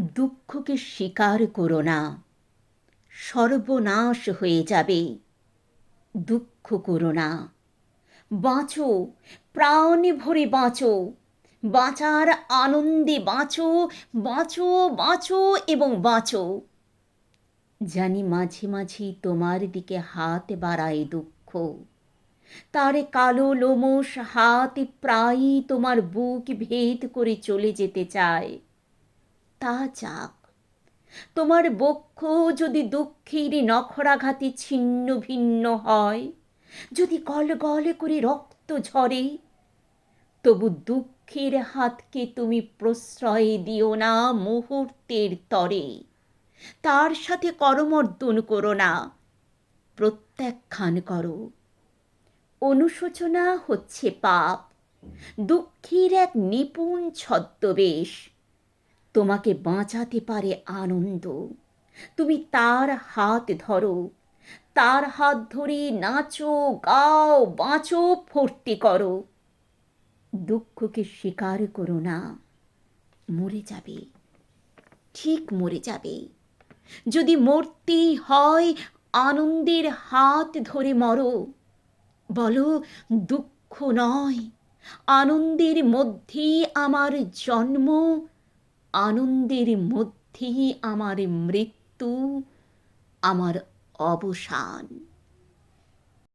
দুঃখকে স্বীকার করো না। সর্বনাশ হয়ে যাবে। দুঃখ করো না। বাঁচো, প্রাণ ভরে বাঁচো। বাঁচার আনন্দে বাঁচো বাঁচো বাঁচো এবং বাঁচো। জানি মাঝে মাঝে তোমার দিকে হাত বাড়ায় দুঃখ। তার কালো লোমশ হাত প্রায়ই তোমার বুক ভেদ করে চলে যেতে চায়। তা যাক। তোমার বক্ষ যদি দুঃখের নখরাঘাতে ছিন্ন ভিন্ন হয়, যদি গল করে রক্ত ঝরে, তবু দুঃখের হাতকে তুমি প্রশ্রয় দিও না মুহূর্তের তরে। তার সাথে করমর্দন করো না, প্রত্যাখ্যান করো। অনুশোচনা হচ্ছে পাপ, দুঃখের এক নিপুণ ছদ্মবেশ। তোমাকে বাঁচাতে পারে আনন্দ। তুমি তার হাত ধরো। তার হাত ধরে নাচো, গাও, বাঁচো, ফুর্তি করো। দুঃখকে স্বীকার করো না। মরে যাবে। ঠিক মরে যাবে। যদি মরতেই হয়, আনন্দের হাত ধরে মরো। বলো, দুঃখ নয়। আনন্দের মধ্যেই আমার জন্ম। আনন্দের মধ্যেই আমার মৃত্যু আমার অবসান।